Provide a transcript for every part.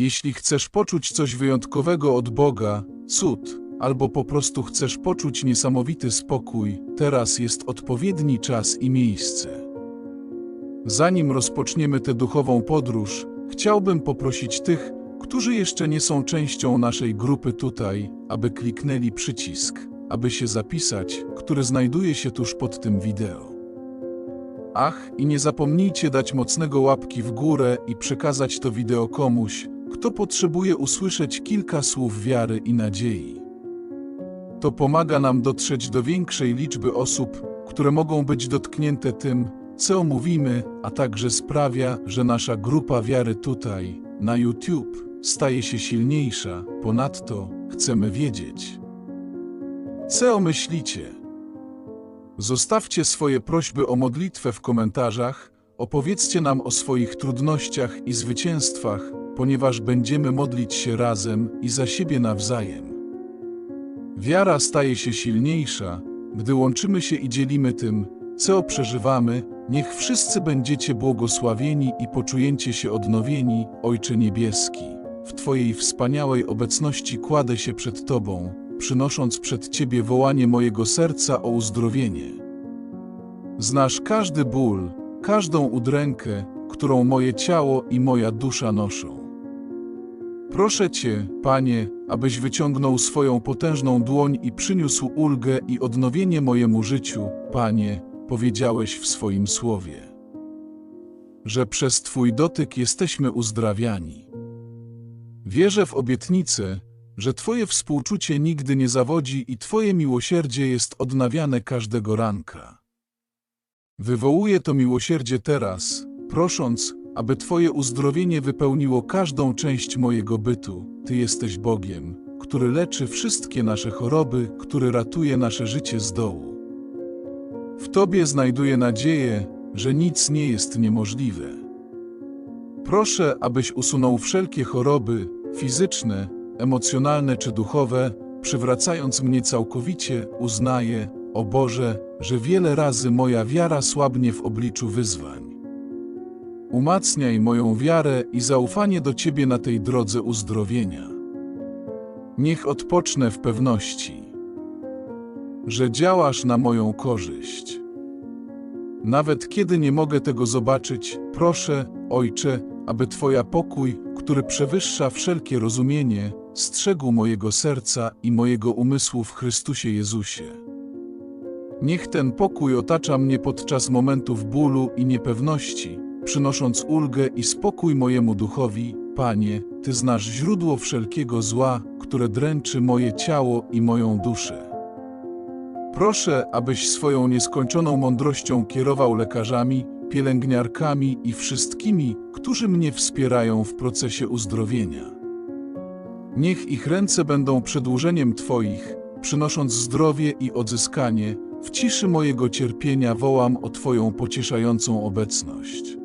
Jeśli chcesz poczuć coś wyjątkowego od Boga, cud, albo po prostu chcesz poczuć niesamowity spokój, teraz jest odpowiedni czas i miejsce. Zanim rozpoczniemy tę duchową podróż, chciałbym poprosić tych, którzy jeszcze nie są częścią naszej grupy tutaj, aby kliknęli przycisk, aby się zapisać, który znajduje się tuż pod tym wideo. Ach, i nie zapomnijcie dać mocnego łapki w górę i przekazać to wideo komuś, kto potrzebuje usłyszeć kilka słów wiary i nadziei. To pomaga nam dotrzeć do większej liczby osób, które mogą być dotknięte tym, co mówimy, a także sprawia, że nasza grupa wiary tutaj, na YouTube, staje się silniejsza. Ponadto chcemy wiedzieć, co myślicie. Zostawcie swoje prośby o modlitwę w komentarzach, opowiedzcie nam o swoich trudnościach i zwycięstwach, ponieważ będziemy modlić się razem i za siebie nawzajem. Wiara staje się silniejsza, gdy łączymy się i dzielimy tym, co przeżywamy. Niech wszyscy będziecie błogosławieni i poczujecie się odnowieni, Ojcze Niebieski. W Twojej wspaniałej obecności kładę się przed Tobą, przynosząc przed Ciebie wołanie mojego serca o uzdrowienie. Znasz każdy ból, każdą udrękę, którą moje ciało i moja dusza noszą. Proszę Cię, Panie, abyś wyciągnął swoją potężną dłoń i przyniósł ulgę i odnowienie mojemu życiu, Panie, powiedziałeś w swoim słowie. Że przez Twój dotyk jesteśmy uzdrawiani. Wierzę w obietnicę, że Twoje współczucie nigdy nie zawodzi i Twoje miłosierdzie jest odnawiane każdego ranka. Wywołuję to miłosierdzie teraz, prosząc, aby Twoje uzdrowienie wypełniło każdą część mojego bytu. Ty jesteś Bogiem, który leczy wszystkie nasze choroby, który ratuje nasze życie z dołu. W Tobie znajduję nadzieję, że nic nie jest niemożliwe. Proszę, abyś usunął wszelkie choroby fizyczne, emocjonalne czy duchowe, przywracając mnie całkowicie, uznaję, o Boże, że wiele razy moja wiara słabnie w obliczu wyzwań. Umacniaj moją wiarę i zaufanie do Ciebie na tej drodze uzdrowienia. Niech odpocznę w pewności, że działasz na moją korzyść. Nawet kiedy nie mogę tego zobaczyć, proszę, Ojcze, aby Twoja pokój, który przewyższa wszelkie rozumienie, strzegł mojego serca i mojego umysłu w Chrystusie Jezusie. Niech ten pokój otacza mnie podczas momentów bólu i niepewności, przynosząc ulgę i spokój mojemu duchowi, Panie, Ty znasz źródło wszelkiego zła, które dręczy moje ciało i moją duszę. Proszę, abyś swoją nieskończoną mądrością kierował lekarzami, pielęgniarkami i wszystkimi, którzy mnie wspierają w procesie uzdrowienia. Niech ich ręce będą przedłużeniem Twoich, przynosząc zdrowie i odzyskanie, w ciszy mojego cierpienia wołam o Twoją pocieszającą obecność.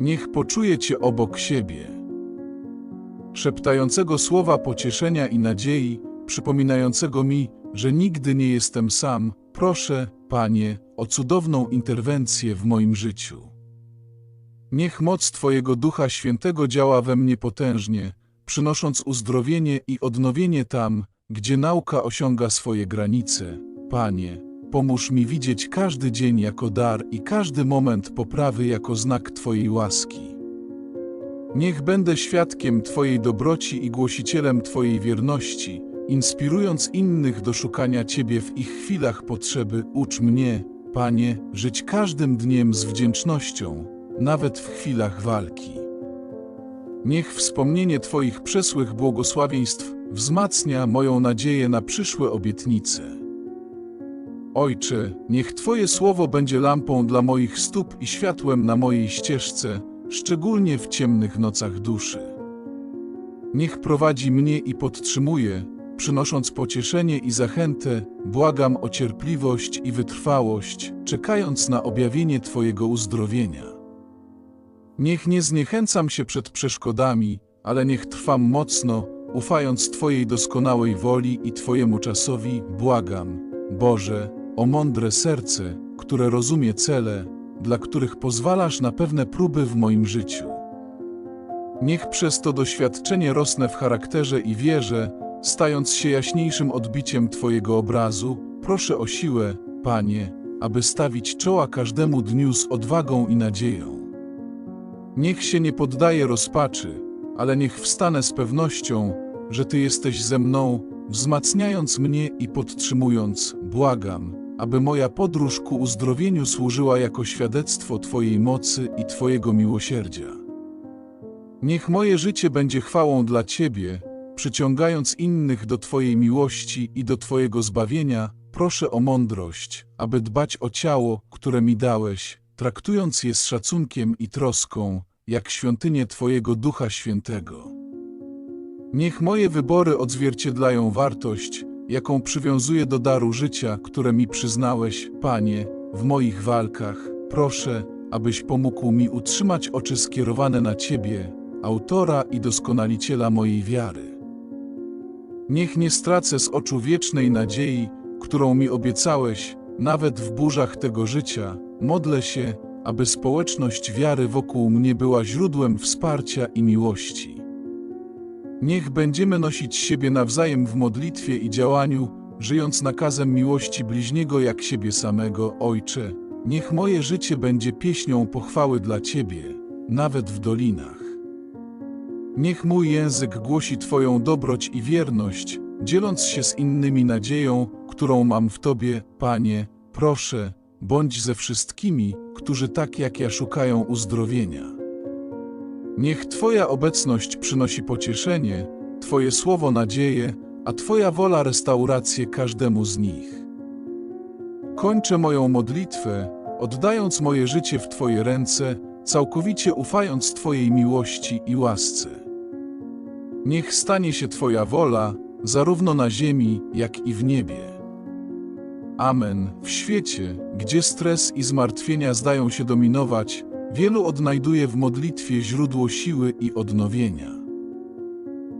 Niech poczuje Cię obok siebie. Szeptającego słowa pocieszenia i nadziei, przypominającego mi, że nigdy nie jestem sam, proszę, Panie, o cudowną interwencję w moim życiu. Niech moc Twojego Ducha Świętego działa we mnie potężnie, przynosząc uzdrowienie i odnowienie tam, gdzie nauka osiąga swoje granice. Panie, pomóż mi widzieć każdy dzień jako dar i każdy moment poprawy jako znak Twojej łaski. Niech będę świadkiem Twojej dobroci i głosicielem Twojej wierności, inspirując innych do szukania Ciebie w ich chwilach potrzeby. Ucz mnie, Panie, żyć każdym dniem z wdzięcznością, nawet w chwilach walki. Niech wspomnienie Twoich przesłych błogosławieństw wzmacnia moją nadzieję na przyszłe obietnice. Ojcze, niech Twoje słowo będzie lampą dla moich stóp i światłem na mojej ścieżce, szczególnie w ciemnych nocach duszy. Niech prowadzi mnie i podtrzymuje, przynosząc pocieszenie i zachętę, błagam o cierpliwość i wytrwałość, czekając na objawienie Twojego uzdrowienia. Niech nie zniechęcam się przed przeszkodami, ale niech trwam mocno, ufając Twojej doskonałej woli i Twojemu czasowi, błagam, Boże, o mądre serce, które rozumie cele, dla których pozwalasz na pewne próby w moim życiu. Niech przez to doświadczenie rosnę w charakterze i wierze, stając się jaśniejszym odbiciem Twojego obrazu, proszę o siłę, Panie, aby stawić czoła każdemu dniu z odwagą i nadzieją. Niech się nie poddaję rozpaczy, ale niech wstanę z pewnością, że Ty jesteś ze mną, wzmacniając mnie i podtrzymując, błagam, aby moja podróż ku uzdrowieniu służyła jako świadectwo Twojej mocy i Twojego miłosierdzia. Niech moje życie będzie chwałą dla Ciebie, przyciągając innych do Twojej miłości i do Twojego zbawienia, proszę o mądrość, aby dbać o ciało, które mi dałeś, traktując je z szacunkiem i troską, jak świątynię Twojego Ducha Świętego. Niech moje wybory odzwierciedlają wartość, jaką przywiązuję do daru życia, które mi przyznałeś, Panie, w moich walkach. Proszę, abyś pomógł mi utrzymać oczy skierowane na Ciebie, autora i doskonaliciela mojej wiary. Niech nie stracę z oczu wiecznej nadziei, którą mi obiecałeś, nawet w burzach tego życia. Modlę się, aby społeczność wiary wokół mnie była źródłem wsparcia i miłości. Niech będziemy nosić siebie nawzajem w modlitwie i działaniu, żyjąc nakazem miłości bliźniego jak siebie samego, Ojcze. Niech moje życie będzie pieśnią pochwały dla Ciebie, nawet w dolinach. Niech mój język głosi Twoją dobroć i wierność, dzieląc się z innymi nadzieją, którą mam w Tobie, Panie. Proszę, bądź ze wszystkimi, którzy tak jak ja szukają uzdrowienia. Niech Twoja obecność przynosi pocieszenie, Twoje słowo nadzieję, a Twoja wola restaurację każdemu z nich. Kończę moją modlitwę, oddając moje życie w Twoje ręce, całkowicie ufając Twojej miłości i łasce. Niech stanie się Twoja wola, zarówno na ziemi, jak i w niebie. Amen. W świecie, gdzie stres i zmartwienia zdają się dominować, wielu odnajduje w modlitwie źródło siły i odnowienia.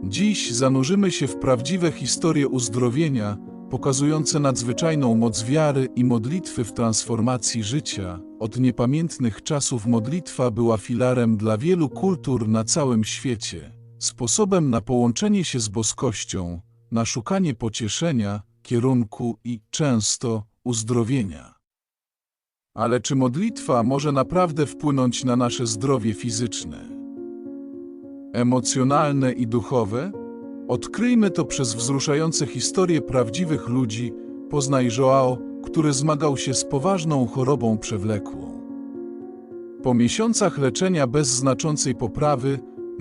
Dziś zanurzymy się w prawdziwe historie uzdrowienia, pokazujące nadzwyczajną moc wiary i modlitwy w transformacji życia. Od niepamiętnych czasów modlitwa była filarem dla wielu kultur na całym świecie, sposobem na połączenie się z boskością, na szukanie pocieszenia, kierunku i często uzdrowienia. Ale czy modlitwa może naprawdę wpłynąć na nasze zdrowie fizyczne, emocjonalne i duchowe? Odkryjmy to przez wzruszające historie prawdziwych ludzi. Poznaj Joao, który zmagał się z poważną chorobą przewlekłą. Po miesiącach leczenia bez znaczącej poprawy,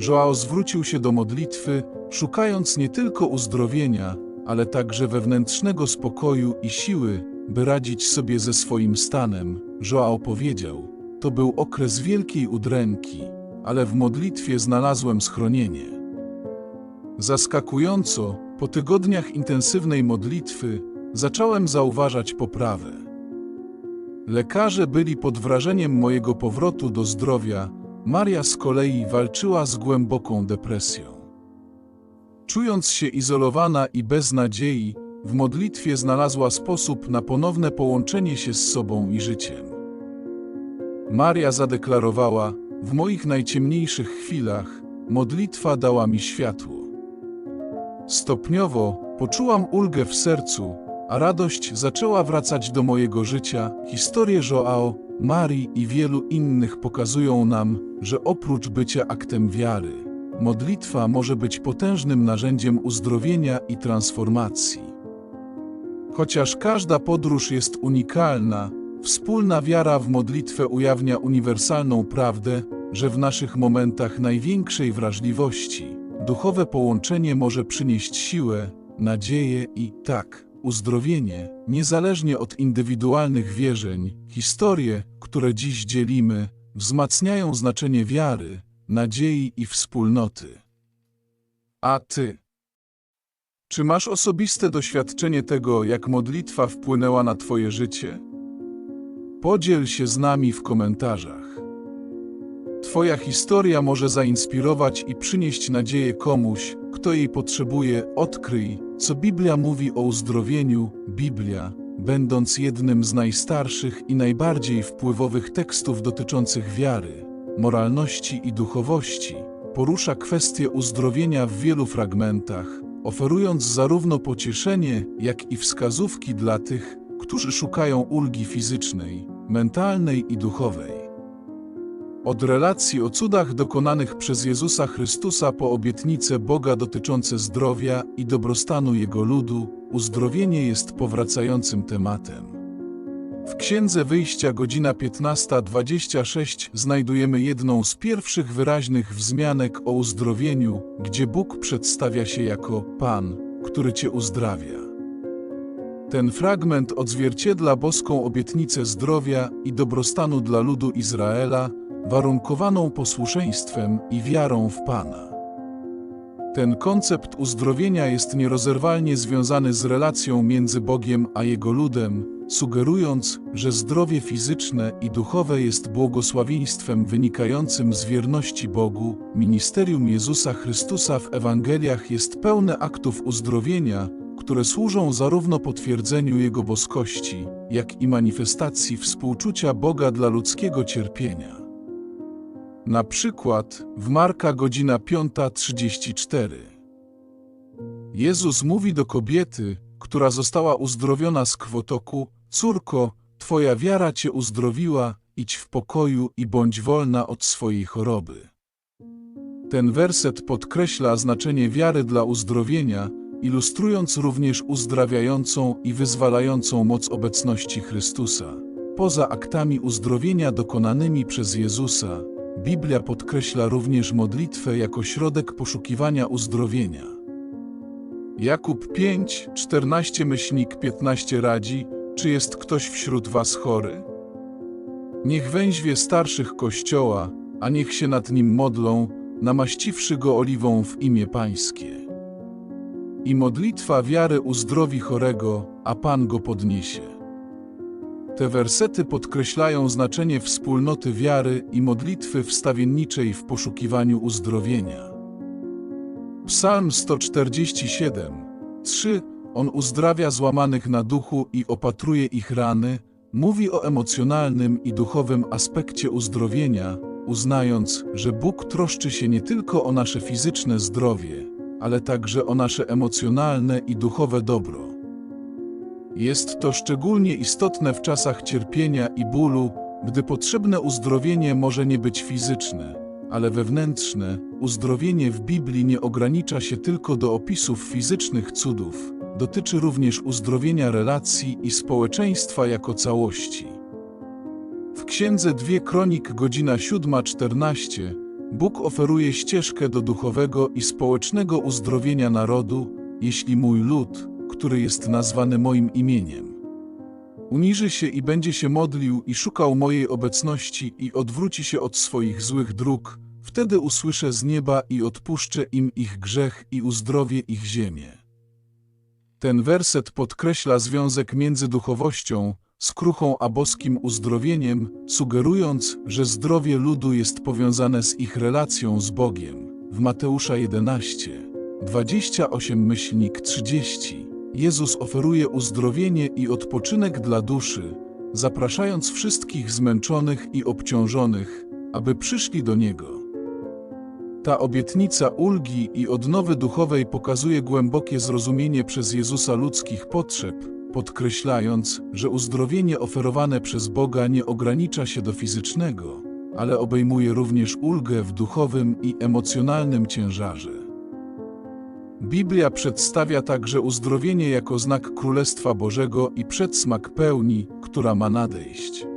Joao zwrócił się do modlitwy, szukając nie tylko uzdrowienia, ale także wewnętrznego spokoju i siły, by radzić sobie ze swoim stanem. Joao powiedział: To był okres wielkiej udręki, ale w modlitwie znalazłem schronienie. Zaskakująco, po tygodniach intensywnej modlitwy, zacząłem zauważać poprawę. Lekarze byli pod wrażeniem mojego powrotu do zdrowia, Maria z kolei walczyła z głęboką depresją. Czując się izolowana i bez nadziei, w modlitwie znalazła sposób na ponowne połączenie się z sobą i życiem. Maria zadeklarowała: W moich najciemniejszych chwilach modlitwa dała mi światło. Stopniowo poczułam ulgę w sercu, a radość zaczęła wracać do mojego życia. Historie Joao, Marii i wielu innych pokazują nam, że oprócz bycia aktem wiary, modlitwa może być potężnym narzędziem uzdrowienia i transformacji. Chociaż każda podróż jest unikalna, wspólna wiara w modlitwę ujawnia uniwersalną prawdę, że w naszych momentach największej wrażliwości duchowe połączenie może przynieść siłę, nadzieję i tak, uzdrowienie, niezależnie od indywidualnych wierzeń. Historie, które dziś dzielimy, wzmacniają znaczenie wiary, nadziei i wspólnoty. A ty? Czy masz osobiste doświadczenie tego, jak modlitwa wpłynęła na Twoje życie? Podziel się z nami w komentarzach. Twoja historia może zainspirować i przynieść nadzieję komuś, kto jej potrzebuje. Odkryj, co Biblia mówi o uzdrowieniu. Biblia, będąc jednym z najstarszych i najbardziej wpływowych tekstów dotyczących wiary, moralności i duchowości, porusza kwestię uzdrowienia w wielu fragmentach, oferując zarówno pocieszenie, jak i wskazówki dla tych, którzy szukają ulgi fizycznej, mentalnej i duchowej. Od relacji o cudach dokonanych przez Jezusa Chrystusa po obietnice Boga dotyczące zdrowia i dobrostanu Jego ludu, uzdrowienie jest powracającym tematem. W Księdze Wyjścia godzina 15.26 znajdujemy jedną z pierwszych wyraźnych wzmianek o uzdrowieniu, gdzie Bóg przedstawia się jako Pan, który Cię uzdrawia. Ten fragment odzwierciedla boską obietnicę zdrowia i dobrostanu dla ludu Izraela, warunkowaną posłuszeństwem i wiarą w Pana. Ten koncept uzdrowienia jest nierozerwalnie związany z relacją między Bogiem a Jego ludem, sugerując, że zdrowie fizyczne i duchowe jest błogosławieństwem wynikającym z wierności Bogu. Ministerium Jezusa Chrystusa w Ewangeliach jest pełne aktów uzdrowienia, które służą zarówno potwierdzeniu Jego boskości, jak i manifestacji współczucia Boga dla ludzkiego cierpienia. Na przykład w Marka godzina 5.34. Jezus mówi do kobiety, która została uzdrowiona z kwotoku, córko, twoja wiara cię uzdrowiła, idź w pokoju i bądź wolna od swojej choroby. Ten werset podkreśla znaczenie wiary dla uzdrowienia, ilustrując również uzdrawiającą i wyzwalającą moc obecności Chrystusa. Poza aktami uzdrowienia dokonanymi przez Jezusa, Biblia podkreśla również modlitwę jako środek poszukiwania uzdrowienia. Jakub 5, 14 myślnik 15 radzi, czy jest ktoś wśród was chory? Niech węźwie starszych kościoła, a niech się nad nim modlą, namaściwszy go oliwą w imię Pańskie. I modlitwa wiary uzdrowi chorego, a Pan go podniesie. Te wersety podkreślają znaczenie wspólnoty wiary i modlitwy wstawienniczej w poszukiwaniu uzdrowienia. Psalm 147, 3 On uzdrawia złamanych na duchu i opatruje ich rany, mówi o emocjonalnym i duchowym aspekcie uzdrowienia, uznając, że Bóg troszczy się nie tylko o nasze fizyczne zdrowie, ale także o nasze emocjonalne i duchowe dobro. Jest to szczególnie istotne w czasach cierpienia i bólu, gdy potrzebne uzdrowienie może nie być fizyczne, ale wewnętrzne. Uzdrowienie w Biblii nie ogranicza się tylko do opisów fizycznych cudów, dotyczy również uzdrowienia relacji i społeczeństwa jako całości. W księdze Dwie Kronik godzina 7.14 Bóg oferuje ścieżkę do duchowego i społecznego uzdrowienia narodu, jeśli mój lud, który jest nazwany moim imieniem, uniży się i będzie się modlił i szukał mojej obecności i odwróci się od swoich złych dróg, wtedy usłyszę z nieba i odpuszczę im ich grzech i uzdrowię ich ziemię. Ten werset podkreśla związek między duchowością, skruchą a boskim uzdrowieniem, sugerując, że zdrowie ludu jest powiązane z ich relacją z Bogiem. W Mateusza 11, 28 myślnik 30 Jezus oferuje uzdrowienie i odpoczynek dla duszy, zapraszając wszystkich zmęczonych i obciążonych, aby przyszli do Niego. Ta obietnica ulgi i odnowy duchowej pokazuje głębokie zrozumienie przez Jezusa ludzkich potrzeb, podkreślając, że uzdrowienie oferowane przez Boga nie ogranicza się do fizycznego, ale obejmuje również ulgę w duchowym i emocjonalnym ciężarze. Biblia przedstawia także uzdrowienie jako znak Królestwa Bożego i przedsmak pełni, która ma nadejść.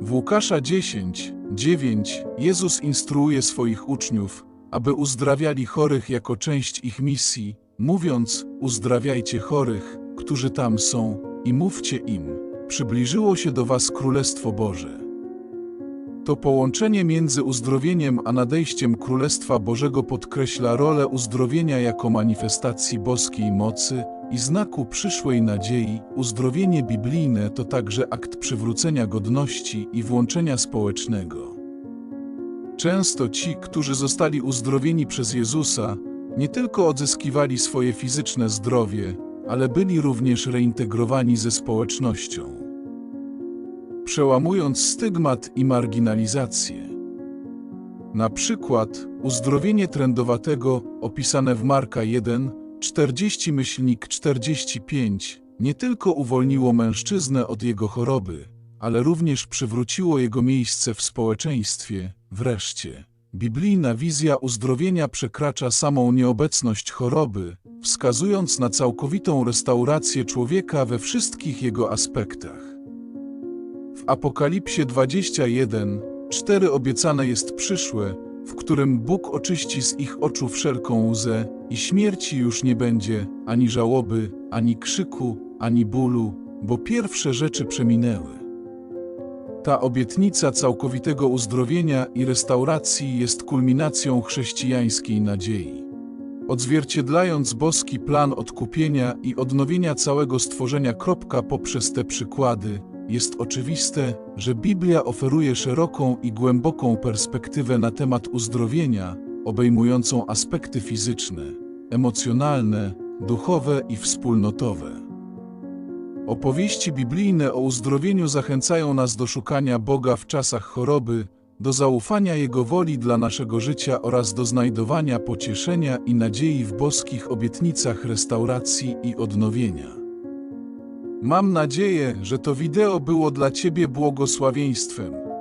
W Łukasza 10, 9 Jezus instruuje swoich uczniów, aby uzdrawiali chorych jako część ich misji, mówiąc: Uzdrawiajcie chorych, którzy tam są, i mówcie im: Przybliżyło się do Was Królestwo Boże. To połączenie między uzdrowieniem a nadejściem Królestwa Bożego podkreśla rolę uzdrowienia jako manifestacji boskiej mocy i znaku przyszłej nadziei. Uzdrowienie biblijne to także akt przywrócenia godności i włączenia społecznego. Często ci, którzy zostali uzdrowieni przez Jezusa, nie tylko odzyskiwali swoje fizyczne zdrowie, ale byli również reintegrowani ze społecznością, przełamując stygmat i marginalizację. Na przykład uzdrowienie trędowatego opisane w Marka 1, 40 myślnik 45 nie tylko uwolniło mężczyznę od jego choroby, ale również przywróciło jego miejsce w społeczeństwie. Wreszcie, biblijna wizja uzdrowienia przekracza samą nieobecność choroby, wskazując na całkowitą restaurację człowieka we wszystkich jego aspektach. W Apokalipsie 21, 4 obiecane jest przyszłe, w którym Bóg oczyści z ich oczu wszelką łzę i śmierci już nie będzie, ani żałoby, ani krzyku, ani bólu, bo pierwsze rzeczy przeminęły. Ta obietnica całkowitego uzdrowienia i restauracji jest kulminacją chrześcijańskiej nadziei. Odzwierciedlając boski plan odkupienia i odnowienia całego stworzenia kropka poprzez te przykłady, jest oczywiste, że Biblia oferuje szeroką i głęboką perspektywę na temat uzdrowienia, obejmującą aspekty fizyczne, emocjonalne, duchowe i wspólnotowe. Opowieści biblijne o uzdrowieniu zachęcają nas do szukania Boga w czasach choroby, do zaufania Jego woli dla naszego życia oraz do znajdowania pocieszenia i nadziei w boskich obietnicach restauracji i odnowienia. Mam nadzieję, że to wideo było dla Ciebie błogosławieństwem.